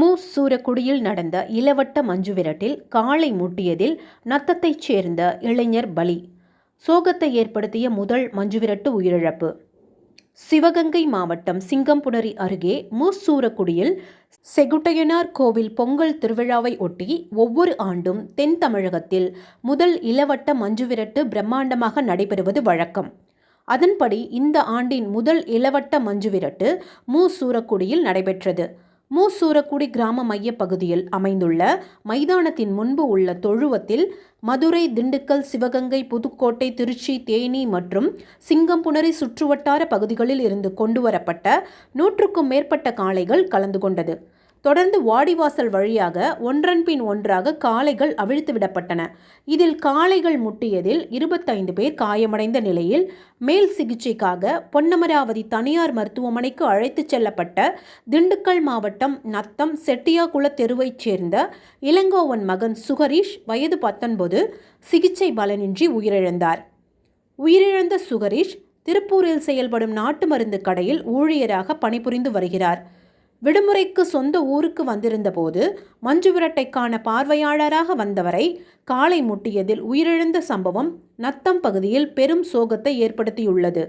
மூசூரக்குடியில் நடந்த இளவட்ட மஞ்சுவிரட்டில் காளை முட்டியதில் நத்தத்தைச் சேர்ந்த இளைஞர் பலி. சோகத்தை ஏற்படுத்திய முதல் மஞ்சுவிரட்டு உயிரிழப்பு. சிவகங்கை மாவட்டம் சிங்கம்புணரி அருகே மூசூரக்குடியில் செகுட்டையனார் கோவில் பொங்கல் திருவிழாவை ஒட்டி ஒவ்வொரு ஆண்டும் தென் தமிழகத்தில் முதல் இளவட்ட மஞ்சுவிரட்டு பிரம்மாண்டமாக நடைபெறுவது வழக்கம். அதன்படி இந்த ஆண்டின் முதல் இளவட்ட மஞ்சுவிரட்டு மூசூரக்குடியில் நடைபெற்றது. மூசூரக்குடி கிராம மையப் பகுதியில் அமைந்துள்ள மைதானத்தின் முன்பு உள்ள தொழுவத்தில் மதுரை திண்டுக்கல் சிவகங்கை புதுக்கோட்டை திருச்சி தேனி மற்றும் சிங்கம்புணரி சுற்றுவட்டார பகுதிகளில் இருந்து கொண்டுவரப்பட்ட நூற்றுக்கும் மேற்பட்ட காளைகள் கலந்து கொண்டது. தொடர்ந்து வாடிவாசல் வழியாக ஒன்றன் பின் ஒன்றாக காளைகள் அவிழ்த்து விடப்பட்டன. இதில் காளைகள் முட்டியதில் இருபத்தைந்து பேர் காயமடைந்த நிலையில் மேல் சிகிச்சைக்காக பொன்னமராவதி தனியார் மருத்துவமனைக்கு அழைத்துச் செல்லப்பட்ட திண்டுக்கல் மாவட்டம் நத்தம் செட்டியாகுள தெருவைச் சேர்ந்த இளங்கோவன் மகன் சுகரீஷ் வயது பத்தொன்பது சிகிச்சை பலனின்றி உயிரிழந்தார். உயிரிழந்த சுகரீஷ் திருப்பூரில் செயல்படும் நாட்டு மருந்து கடையில் ஊழியராக பணிபுரிந்து வருகிறார். விடுமுறைக்கு சொந்த ஊருக்கு வந்திருந்தபோது மஞ்சு விரட்டைக்கான பார்வையாளராக வந்தவரை காலை முட்டியதில் உயிரிழந்த சம்பவம் நத்தம் பகுதியில் பெரும் சோகத்தை ஏற்படுத்தியுள்ளது.